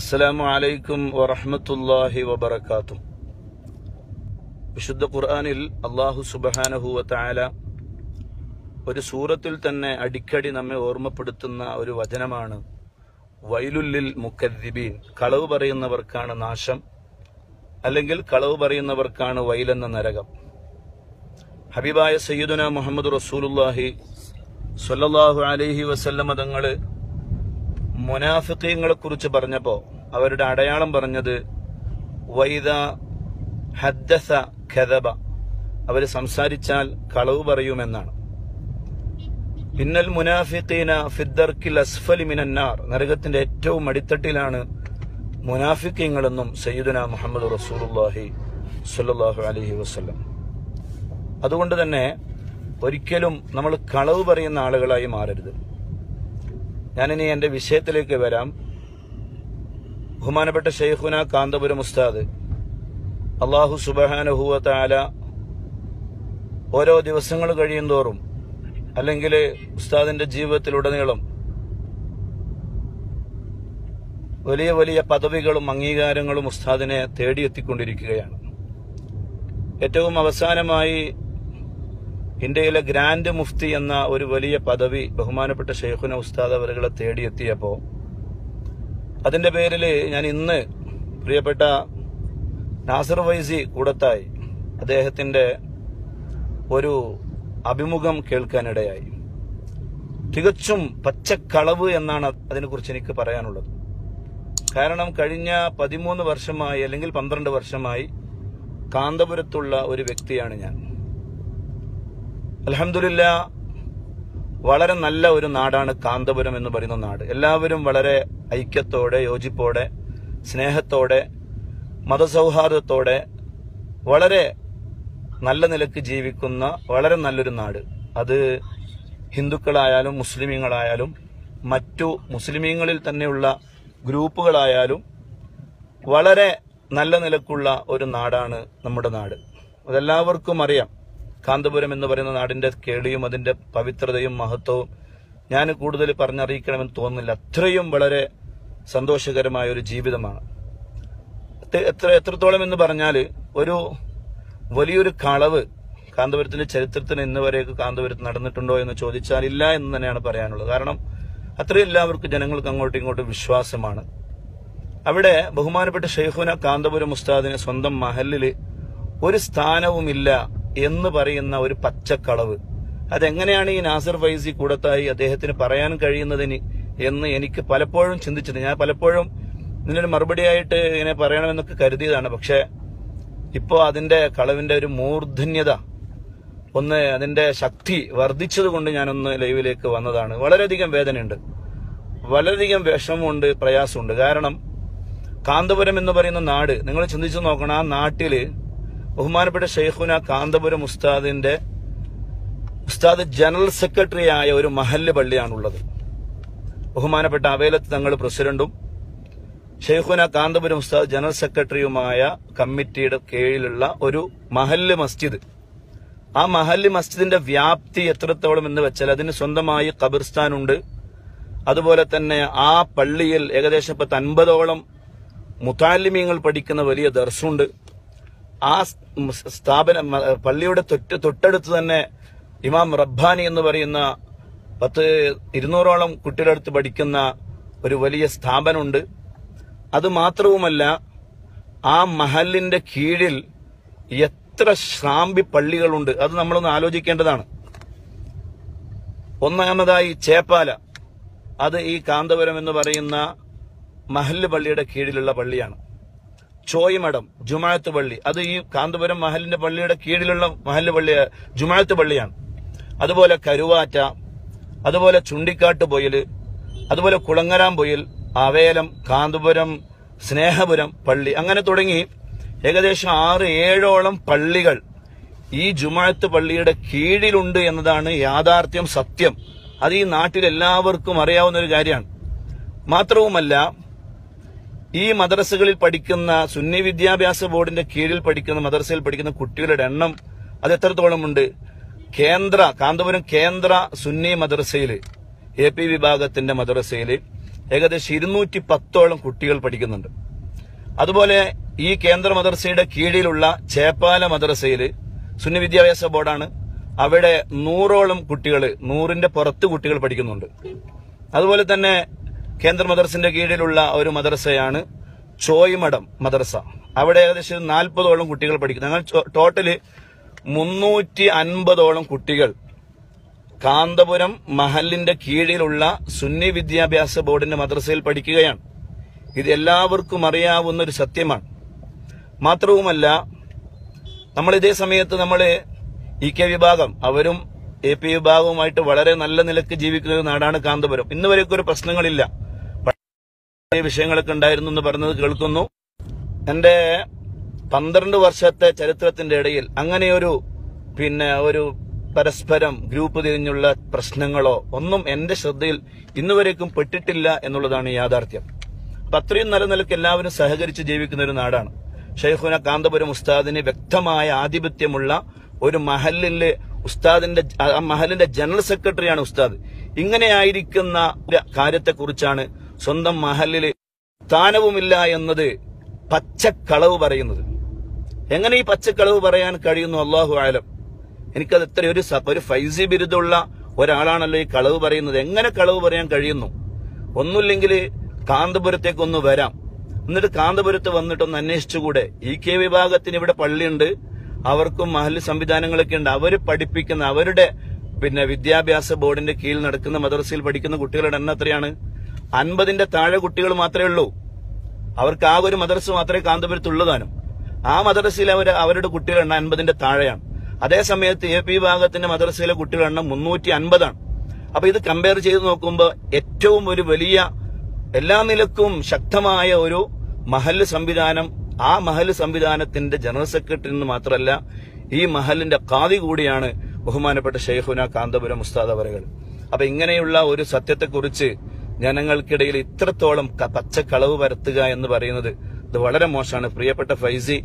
അസ്സലാമു അലൈക്കും വറഹമത്തല്ലാഹി വബറകാതുഹു. വിശുദ്ധ ഖുർആാനിൽ അള്ളാഹു സുബ്ഹാനഹു വതആല ഒരു സൂറത്തിൽ തന്നെ അടിക്കടി നമ്മെ ഓർമ്മപ്പെടുത്തുന്ന ഒരു വചനമാണ്. വൈലുല്ലിൽ മുക്കദ്ദിബീൻ. കളവ് പറയുന്നവർക്കാണ് നാശം. അല്ലെങ്കിൽ കളവ് പറയുന്നവർക്കാണ് വൈലെന്ന നരകം. ഹബീബായ സയ്യിദുന മുഹമ്മദ് റസൂലുല്ലാഹി സ്വല്ലല്ലാഹു അലഹി വസല്ലമ തങ്ങൾ മുനാഫിക്കീങ്ങളെ കുറിച്ച് പറഞ്ഞപ്പോ അവരുടെ അടയാളം പറഞ്ഞത് വൈദ ഹദ്ദസ ഖദബ അവർ സംസാരിച്ചാൽ കളവ് പറയുമെന്നാണ്. ഇന്നൽ മുനാഫിഖീന ഫിദ്ദർക്കിൽ അസ്ഫലി മിനന്നാർ. നരകത്തിന്റെ ഏറ്റവും അടിത്തട്ടിലാണ് മുനാഫിക്കീങ്ങളെന്നും സയ്യിദുന മുഹമ്മദ് റസൂലുള്ളാഹി സ്വല്ലല്ലാഹു അലൈഹി വസല്ലം. അതുകൊണ്ട് തന്നെ ഒരിക്കലും നമ്മൾ കളവ് പറയുന്ന ആളുകളായി മാറരുത്. ഞാനിനി എന്റെ വിഷയത്തിലേക്ക് വരാം. ബഹുമാനപ്പെട്ട ഷെയ്ഖുന കാന്തപുരം ഉസ്താദ് അള്ളാഹു സുബഹാനുഹൂവത്താല താല ഓരോ ദിവസങ്ങൾ കഴിയും തോറും അല്ലെങ്കിൽ ഉസ്താദിന്റെ ജീവിതത്തിലുടനീളം വലിയ വലിയ പദവികളും അംഗീകാരങ്ങളും ഉസ്താദിനെ തേടിയെത്തിക്കൊണ്ടിരിക്കുകയാണ്. ഏറ്റവും അവസാനമായി ഇന്ത്യയിലെ ഗ്രാൻഡ് മുഫ്തി എന്ന ഒരു വലിയ പദവി ബഹുമാനപ്പെട്ട ഷെയ്ഖുന ഉസ്താദ് അവരുകളെ തേടിയെത്തിയപ്പോൾ അതിന്റെ പേരിൽ ഞാൻ ഇന്ന് പ്രിയപ്പെട്ട നാസർ വൈസി കൂടത്തായി അദ്ദേഹത്തിന്റെ ഒരു അഭിമുഖം കേൾക്കാനിടയായി. തികച്ചും പച്ചക്കളവ് എന്നാണ് അതിനെക്കുറിച്ച് എനിക്ക് പറയാനുള്ളത്. കാരണം കഴിഞ്ഞ പതിമൂന്ന് വർഷമായി അല്ലെങ്കിൽ പന്ത്രണ്ട് വർഷമായി കാന്തപുരത്തുള്ള ഒരു വ്യക്തിയാണ് ഞാൻ. അലഹമില്ല വളരെ നല്ല ഒരു നാടാണ് കാന്തപുരം എന്ന് പറയുന്ന നാട്. എല്ലാവരും വളരെ ഐക്യത്തോടെ യോജിപ്പോടെ സ്നേഹത്തോടെ മതസൗഹാർദ്ദത്തോടെ വളരെ നല്ല നിലയ്ക്ക് ജീവിക്കുന്ന വളരെ നല്ലൊരു നാട്. അത് ഹിന്ദുക്കളായാലും മുസ്ലിമീങ്ങളായാലും മറ്റു മുസ്ലിമീങ്ങളിൽ തന്നെയുള്ള ഗ്രൂപ്പുകളായാലും വളരെ നല്ല നിലക്കുള്ള ഒരു നാടാണ് നമ്മുടെ നാട്. അതെല്ലാവർക്കും അറിയാം. കാന്തപുരം എന്ന് പറയുന്ന നാടിന്റെ കേളിയും അതിന്റെ പവിത്രതയും മഹത്വവും ഞാൻ കൂടുതൽ പറഞ്ഞറിയിക്കണമെന്ന് തോന്നുന്നില്ല. അത്രയും വളരെ സന്തോഷകരമായ ഒരു ജീവിതമാണ്. എത്ര- എത്ര എത്രത്തോളം എന്ന് പറഞ്ഞാൽ ഒരു വലിയൊരു കളവ് കാന്തപുരത്തിന്റെ ചരിത്രത്തിന് ഇന്ന് വരെയൊക്കെ കാന്തപുരത്ത് നടന്നിട്ടുണ്ടോ എന്ന് ചോദിച്ചാൽ ഇല്ല എന്ന് തന്നെയാണ് പറയാനുള്ളത്. കാരണം അത്രയും എല്ലാവർക്കും ജനങ്ങൾക്ക് അങ്ങോട്ടും ഇങ്ങോട്ടും വിശ്വാസമാണ്. അവിടെ ബഹുമാനപ്പെട്ട ഷെയ്ഖുന കാന്തപുരം ഉസ്താദിന് സ്വന്തം മഹലിൽ ഒരു സ്ഥാനവുമില്ല എന്ന് പറയുന്ന ഒരു പച്ചക്കളവ്. അതെങ്ങനെയാണ് ഈ നാസർ ഫൈസി കൂടത്തായി അദ്ദേഹത്തിന് പറയാൻ കഴിയുന്നതിന് എന്ന് എനിക്ക് പലപ്പോഴും ചിന്തിച്ചിട്ടുണ്ട്. ഞാൻ പലപ്പോഴും ഇതിനൊരു മറുപടിയായിട്ട് ഇങ്ങനെ പറയണമെന്നൊക്കെ കരുതിയതാണ്. പക്ഷേ ഇപ്പോൾ അതിന്റെ കളവിന്റെ ഒരു മൂർധന്യത ഒന്ന് അതിന്റെ ശക്തി വർദ്ധിച്ചതുകൊണ്ട് ഞാനൊന്ന് ലൈവിലേക്ക് വന്നതാണ്. വളരെയധികം വേദനയുണ്ട്. വളരെയധികം വിഷമമുണ്ട് പ്രയാസമുണ്ട്. കാരണം കാന്തപുരം എന്ന് പറയുന്ന നാട് നിങ്ങൾ ചിന്തിച്ചു നോക്കണം ആ നാട്ടിൽ ബഹുമാനപ്പെട്ട ഷെയ്ഖുന കാന്തപുരം ഉസ്താദിന്റെ ഉസ്താദ് ജനറൽ സെക്രട്ടറി ആയ ഒരു മഹല്ല് പള്ളിയാണുള്ളത്. ബഹുമാനപ്പെട്ട അവേലത്ത് തങ്ങൾ പ്രസിഡന്റും ഷെയ്ഖുന കാന്തപുരം ഉസ്താദ് ജനറൽ സെക്രട്ടറിയുമായ കമ്മിറ്റിയുടെ കീഴിലുള്ള ഒരു മഹല്ല് മസ്ജിദ്. ആ മഹല്ല് മസ്ജിദിന്റെ വ്യാപ്തി എത്രത്തോളം എന്ന് വെച്ചാൽ അതിന് സ്വന്തമായി ഖബർസ്ഥാനുണ്ട്. അതുപോലെ തന്നെ ആ പള്ളിയിൽ ഏകദേശം പത്ത് അൻപതോളം മുത്താലിമീങ്ങൾ പഠിക്കുന്ന വലിയ ദർസുണ്ട്. ആ സ്ഥാപന പള്ളിയുടെ തൊട്ട് തൊട്ടടുത്ത് തന്നെ ഇമാം റബ്ബാനി എന്ന് പറയുന്ന പത്ത് ഇരുന്നൂറോളം കുട്ടികളുടെ അടുത്ത് പഠിക്കുന്ന ഒരു വലിയ സ്ഥാപനമുണ്ട്. അത് മാത്രവുമല്ല ആ മഹലിന്റെ കീഴിൽ എത്ര ശ്രാമ്പി പള്ളികളുണ്ട് അത് നമ്മളൊന്ന് ആലോചിക്കേണ്ടതാണ്. ഒന്നാമതായി ചേപ്പാല. അത് ഈ കാന്തപുരം എന്ന് പറയുന്ന മഹല്ല് പള്ളിയുടെ കീഴിലുള്ള പള്ളിയാണ്. ചോയ്മഠം ജുമാഅത്ത് പള്ളി. അത് ഈ കാന്തപുരം മഹലിന്റെ പള്ളിയുടെ കീഴിലുള്ള മഹൽ പള്ളി ജുമാഅത്ത് പള്ളിയാണ്. അതുപോലെ കരുവാറ്റ അതുപോലെ ചുണ്ടിക്കാട്ട് പൊയിൽ അതുപോലെ കുളങ്ങരാം പൊയിൽ അവേലം കാന്തപുരം സ്നേഹപുരം പള്ളി. അങ്ങനെ തുടങ്ങി ഏകദേശം ആറ് ഏഴോളം പള്ളികൾ ഈ ജുമാഅത്ത് പള്ളിയുടെ കീഴിലുണ്ട് എന്നതാണ് യാഥാർത്ഥ്യം സത്യം. അത് ഈ നാട്ടിൽ എല്ലാവർക്കും അറിയാവുന്ന ഒരു കാര്യമാണ്. മാത്രവുമല്ല ഈ മദ്രസകളിൽ പഠിക്കുന്ന സുന്നി വിദ്യാഭ്യാസ ബോർഡിന്റെ കീഴിൽ പഠിക്കുന്ന മദ്രസയിൽ പഠിക്കുന്ന കുട്ടികളുടെ എണ്ണം അത് എത്രത്തോളം ഉണ്ട്? കേന്ദ്ര കാന്തപുരം കേന്ദ്ര സുന്നി മദ്രസയിൽ എ പി വിഭാഗത്തിന്റെ മദ്രസയിൽ ഏകദേശം ഇരുന്നൂറ്റി പത്തോളം കുട്ടികൾ പഠിക്കുന്നുണ്ട്. അതുപോലെ ഈ കേന്ദ്ര മദ്രസയുടെ കീഴിലുള്ള ചേപ്പാല മദ്രസയിൽ സുന്നി വിദ്യാഭ്യാസ ബോർഡാണ്. അവിടെ നൂറോളം കുട്ടികൾ നൂറിന്റെ പുറത്ത് കുട്ടികൾ പഠിക്കുന്നുണ്ട്. അതുപോലെ തന്നെ കേന്ദ്ര മദർസിന്റെ കീഴിലുള്ള ഒരു മദർസയാണ് ചോയ്മഠം മദർസ. അവിടെ ഏകദേശം നാൽപ്പതോളം കുട്ടികൾ പഠിക്കുന്നു. ഞങ്ങൾ ടോട്ടൽ മുന്നൂറ്റി അൻപതോളം കുട്ടികൾ കാന്തപുരം മഹലിന്റെ കീഴിലുള്ള സുന്നി വിദ്യാഭ്യാസ ബോർഡിന്റെ മദ്രസയിൽ പഠിക്കുകയാണ്. ഇത് എല്ലാവർക്കും അറിയാവുന്ന ഒരു സത്യമാണ്. മാത്രവുമല്ല നമ്മൾ ഇതേ സമയത്ത് നമ്മൾ ഇ കെ വിഭാഗം അവരും എ പി വിഭാഗവുമായിട്ട് വളരെ നല്ല നിലയ്ക്ക് ജീവിക്കുന്ന ഒരു നാടാണ് കാന്തപുരം. ഇന്ന് വരെയൊക്കെ ഒരു പ്രശ്നങ്ങളില്ല. വിഷയങ്ങളൊക്കെ ഉണ്ടായിരുന്നു എന്ന് പറഞ്ഞത് കേൾക്കുന്നു. എന്റെ പന്ത്രണ്ട് വർഷത്തെ ചരിത്രത്തിന്റെ ഇടയിൽ അങ്ങനെയൊരു പിന്നെ ഒരു പരസ്പരം ഗ്രൂപ്പ് തിരിഞ്ഞുള്ള പ്രശ്നങ്ങളോ ഒന്നും എന്റെ ശ്രദ്ധയിൽ ഇന്നുവരേക്കും പെട്ടിട്ടില്ല എന്നുള്ളതാണ് യാഥാർത്ഥ്യം. അപ്പൊ അത്രയും നല്ല നിലയ്ക്ക് എല്ലാവരും സഹകരിച്ച് ജീവിക്കുന്ന ഒരു നാടാണ്. ഷെയ്ഖുന കാന്തപുരം ഉസ്താദിന് വ്യക്തമായ ആധിപത്യമുള്ള ഒരു മഹലിലെ ഉസ്താദിന്റെ മഹലിന്റെ ജനറൽ സെക്രട്ടറിയാണ് ഉസ്താദ്. ഇങ്ങനെയായിരിക്കുന്ന കാര്യത്തെക്കുറിച്ചാണ് സ്വന്തം മഹലിൽ സ്ഥാനവുമില്ല എന്നത് പച്ചക്കളവ് പറയുന്നത്. എങ്ങനെ ഈ പച്ചക്കളവ് പറയാൻ കഴിയുന്നു? അള്ളാഹു ആലം എനിക്കത് ഇത്ര ഒരു ഒരു ഫൈസി ബിരുദമുള്ള ഒരാളാണല്ലോ ഈ കളവ് പറയുന്നത്. എങ്ങനെ കളവ് പറയാൻ കഴിയുന്നു? ഒന്നുമില്ലെങ്കിൽ കാന്തപുരത്തേക്കൊന്ന് വരാം. എന്നിട്ട് കാന്തപുരത്ത് വന്നിട്ടൊന്ന് അന്വേഷിച്ചുകൂടെ. ഇ കെ വിഭാഗത്തിന് ഇവിടെ പള്ളിയുണ്ട്. അവർക്കും മഹൽ സംവിധാനങ്ങളൊക്കെ ഉണ്ട്. അവർ പഠിപ്പിക്കുന്ന അവരുടെ പിന്നെ വിദ്യാഭ്യാസ ബോർഡിന്റെ കീഴിൽ നടക്കുന്ന മദ്രസയിൽ പഠിക്കുന്ന കുട്ടികളുടെ എണ്ണം എത്രയാണ്? അൻപതിന്റെ താഴെ കുട്ടികൾ മാത്രമേ ഉള്ളൂ. അവർക്ക് ആ ഒരു മദ്രസ മാത്രമേ കാന്തപുരത്തുള്ളതാനും ആ മദ്രസയിൽ അവർ അവരുടെ കുട്ടികളുടെ അൻപതിന്റെ താഴെയാണ്. അതേസമയത്ത് എ പി വിഭാഗത്തിന്റെ മദ്രസയിലെ കുട്ടികളുടെ എണ്ണം മുന്നൂറ്റി അൻപതാണ് അപ്പൊ ഇത് കമ്പയർ ചെയ്ത് നോക്കുമ്പോൾ ഏറ്റവും ഒരു വലിയ എല്ലാ നിലക്കും ശക്തമായ ഒരു മഹൽ സംവിധാനം ആ മഹൽ സംവിധാനത്തിന്റെ ജനറൽ സെക്രട്ടറി എന്ന് മാത്രമല്ല ഈ മഹലിന്റെ കാതി കൂടിയാണ് ബഹുമാനപ്പെട്ട ഷെയ്ഖുന കാന്തപുരം മുസ്താദ് അവരകൾ. അപ്പൊ ഇങ്ങനെയുള്ള ഒരു സത്യത്തെക്കുറിച്ച് ജനങ്ങൾക്കിടയിൽ ഇത്രത്തോളം പച്ചക്കളവ് പരത്തുക എന്ന് പറയുന്നത് ഇത് വളരെ മോശമാണ്. പ്രിയപ്പെട്ട ഫൈസി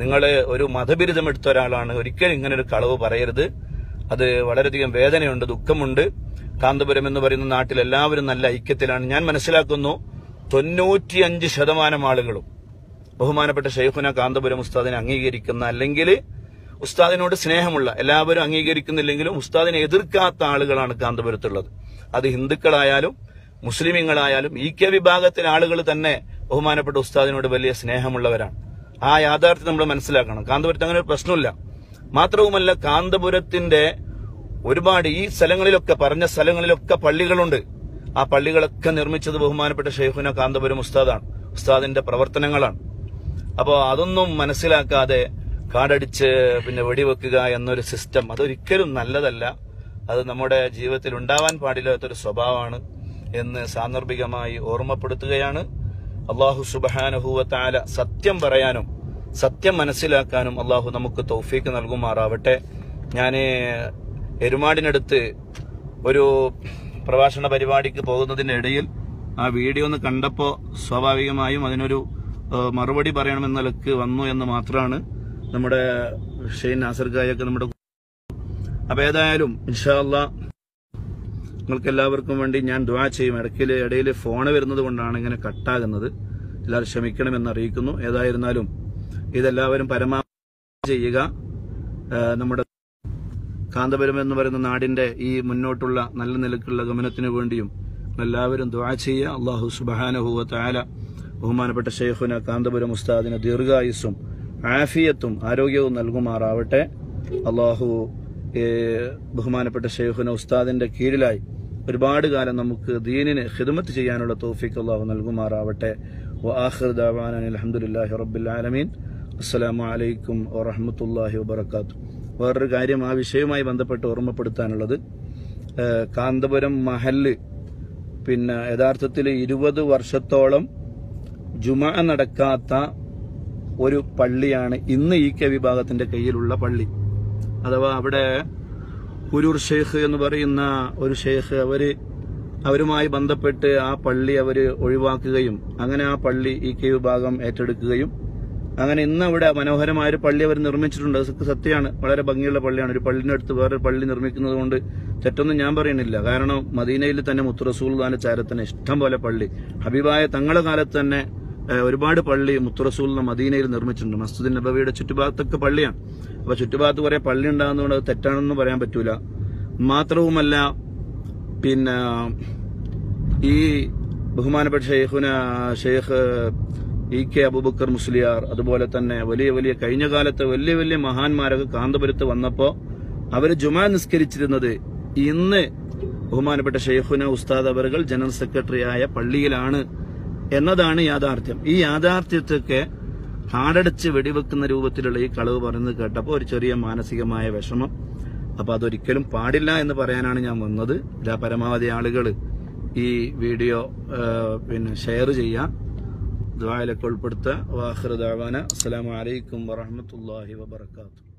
നിങ്ങൾ ഒരു മതബിരുദം എടുത്ത ഒരാളാണ്. ഒരിക്കലും ഇങ്ങനെ ഒരു കളവ് പറയരുത്. അത് വളരെയധികം വേദനയുണ്ട് ദുഃഖമുണ്ട്. കാന്തപുരം എന്ന് പറയുന്ന നാട്ടിൽ എല്ലാവരും നല്ല ഐക്യത്തിലാണ്. ഞാൻ മനസ്സിലാക്കുന്നു തൊണ്ണൂറ്റിയഞ്ച് ശതമാനം ആളുകളും ബഹുമാനപ്പെട്ട ഷെയ്ഖുന കാന്തപുരം ഉസ്താദിനെ അംഗീകരിക്കുന്ന അല്ലെങ്കിൽ ഉസ്താദിനോട് സ്നേഹമുള്ള എല്ലാവരും അംഗീകരിക്കുന്നില്ലെങ്കിലും ഉസ്താദിനെ എതിർക്കാത്ത ആളുകളാണ് കാന്തപുരത്തുള്ളത്. അത് ഹിന്ദുക്കളായാലും മുസ്ലിമീങ്ങളായാലും ഈ കെ വിഭാഗത്തിലെ ആളുകൾ തന്നെ ബഹുമാനപ്പെട്ട ഉസ്താദിനോട് വലിയ സ്നേഹമുള്ളവരാണ്. ആ യാഥാർത്ഥ്യം നമ്മൾ മനസ്സിലാക്കണം. കാന്തപുരത്ത് അങ്ങനെ ഒരു പ്രശ്നമില്ല. മാത്രവുമല്ല കാന്തപുരത്തിന്റെ ഒരുപാട് ഈ സ്ഥലങ്ങളിലൊക്കെ പറഞ്ഞ സ്ഥലങ്ങളിലൊക്കെ പള്ളികളുണ്ട്. ആ പള്ളികളൊക്കെ നിർമ്മിച്ചത് ബഹുമാനപ്പെട്ട ഷെയ്ഖുന കാന്തപുരം ഉസ്താദാണ്. ഉസ്താദിന്റെ പ്രവർത്തനങ്ങളാണ്. അപ്പോൾ അതൊന്നും മനസ്സിലാക്കാതെ കാടടിച്ച് പിന്നെ വെടിവെക്കുക എന്നൊരു സിസ്റ്റം അതൊരിക്കലും നല്ലതല്ല. അത് നമ്മുടെ ജീവിതത്തിൽ ഉണ്ടാവാൻ പാടില്ലാത്തൊരു സ്വഭാവമാണ്. എന്ന് സാന്ദർഭികമായി ഓർമ്മപ്പെടുത്തുകയാണ്. അള്ളാഹു സുബഹാനുഭൂവത്താല സത്യം പറയാനും സത്യം മനസ്സിലാക്കാനും അള്ളാഹു നമുക്ക് തൗഫീക്ക് നൽകുമാറാവട്ടെ. ഞാൻ എരുമാടിനടുത്ത് ഒരു പ്രഭാഷണ പരിപാടിക്ക് പോകുന്നതിനിടയിൽ ആ വീഡിയോ ഒന്ന് കണ്ടപ്പോൾ സ്വാഭാവികമായും അതിനൊരു മറുപടി പറയണമെന്ന നിലയ്ക്ക് വന്നു എന്ന് മാത്രമാണ് നമ്മുടെ ഷെയ്ൻ നാസർഗായൊക്കെ നമ്മുടെ അപ്പം ഏതായാലും ഇൻഷാല്ല നിങ്ങൾക്ക് എല്ലാവർക്കും വേണ്ടി ഞാൻ ദ്വാ ചെയ്യും. ഇടയ്ക്കിൽ ഇടയിൽ ഫോണ് വരുന്നത് കൊണ്ടാണ് ഇങ്ങനെ കട്ടാകുന്നത്. എല്ലാവരും ക്ഷമിക്കണമെന്ന് അറിയിക്കുന്നു. ഏതായിരുന്നാലും ഇതെല്ലാവരും പരമാവധി ചെയ്യുക. നമ്മുടെ കാന്തപുരം എന്ന് പറയുന്ന നാടിന്റെ ഈ മുന്നോട്ടുള്ള നല്ല നിലക്കുള്ള ഗമനത്തിന് വേണ്ടിയും എല്ലാവരും ദ്വാ ചെയ്യുക. അള്ളാഹു സുബഹാനഹുവ താല ബഹുമാനപ്പെട്ട ഷെയ്ഖുന കാന്തപുരം ഉസ്താദിന് ദീർഘായുസ്സും ആഫിയത്തും ആരോഗ്യവും നൽകുമാറാവട്ടെ. അള്ളാഹു ബഹുമാനപ്പെട്ട ഷെയ്ഖുന ഉസ്താദിന്റെ കീഴിലായി ഒരുപാട് കാലം നമുക്ക് ദീനിന് ഹിദമത്ത് ചെയ്യാനുള്ള തോഫിക്ക് അള്ളാഹു നൽകുമാറാവട്ടെ. റബ്ബിൽ ആലമീൻ. അസ്സലാമു അലൈക്കും വറഹ്മത്തുള്ളാഹി വബറകാതുഹു. വേറൊരു കാര്യം ആ വിഷയവുമായി ബന്ധപ്പെട്ട് ഓർമ്മപ്പെടുത്താനുള്ളത് കാന്തപുരം മഹൽ പിന്നെ യഥാർത്ഥത്തിൽ ഇരുപത് വർഷത്തോളം ജുമ നടക്കാത്ത ഒരു പള്ളിയാണ് ഇന്ന് ഈ കെ വിഭാഗത്തിന്റെ കയ്യിലുള്ള പള്ളി. അഥവാ അവിടെ കുരൂർ ഷെയ്ഖ് എന്ന് പറയുന്ന ഒരു ഷെയ്ഖ് അവർ അവരുമായി ബന്ധപ്പെട്ട് ആ പള്ളി അവർ ഒഴിവാക്കുകയും അങ്ങനെ ആ പള്ളി ഈ കെ വിഭാഗം ഏറ്റെടുക്കുകയും അങ്ങനെ ഇന്ന് ഇവിടെ മനോഹരമായ ഒരു പള്ളി അവർ നിർമ്മിച്ചിട്ടുണ്ട്. അത് സത്യമാണ്. വളരെ ഭംഗിയുള്ള പള്ളിയാണ്. ഒരു പള്ളിന്റെ അടുത്ത് വേറൊരു പള്ളി നിർമ്മിക്കുന്നത് കൊണ്ട് തെറ്റൊന്നും ഞാൻ പറയുന്നില്ല. കാരണം മദീനയിൽ തന്നെ മുത്തു റസൂൽദാന്റെ ചാരത്തിന് ഇഷ്ടം പോലെ പള്ളി. ഹബീബായ തങ്ങളുടെ കാലത്ത് തന്നെ ഒരുപാട് പള്ളി മുത്തു റസൂലിന് മദീനയിൽ നിർമ്മിച്ചിട്ടുണ്ട്. മസ്ജിദ് നബവിയുടെ ചുറ്റുഭാഗത്തൊക്കെ പള്ളിയാണ് അപ്പൊ ചുറ്റുഭാഗത്ത് കുറെ പള്ളി ഉണ്ടാകുന്നതുകൊണ്ട് അത് തെറ്റാണെന്ന് പറയാൻ പറ്റൂല. മാത്രവുമല്ല പിന്നെ ഈ ബഹുമാനപ്പെട്ട ഷെയ്ഖുന ഷെയ്ഖ് ഇ കെ അബൂബക്കർ മുസ്ലിയാർ അതുപോലെ തന്നെ വലിയ വലിയ കഴിഞ്ഞ കാലത്തെ വലിയ വലിയ മഹാന്മാരൊക്കെ കാന്തപുരത്ത് വന്നപ്പോ അവർ ജുമാ നിസ്കരിച്ചിരുന്നത് ഇന്ന് ബഹുമാനപ്പെട്ട ഷെയ്ഖുന ഉസ്താദ് അവറുകൾ ജനറൽ സെക്രട്ടറി ആയ പള്ളിയിലാണ് എന്നതാണ് യാഥാർത്ഥ്യം. ഈ യാഥാർത്ഥ്യത്തൊക്കെ ഹാടടിച്ച് വെടിവെക്കുന്ന രൂപത്തിലുള്ള ഈ കളവ് പറയുന്നത് കേട്ടപ്പോൾ ഒരു ചെറിയ മാനസികമായ വിഷമം. അപ്പോൾ അതൊരിക്കലും പാടില്ല എന്ന് പറയാനാണ് ഞാൻ വന്നത്. ഇതാ പരമാവധി ആളുകൾ ഈ വീഡിയോ പിന്നെ ഷെയർ ചെയ്യാം. ദ്വായിലൊക്കെ ഉൾപ്പെടുത്തുക. വാഹൃദാവാന അസ്സലാമു അലൈക്കും വറഹമത്തല്ലാഹി വബർക്കാത്തു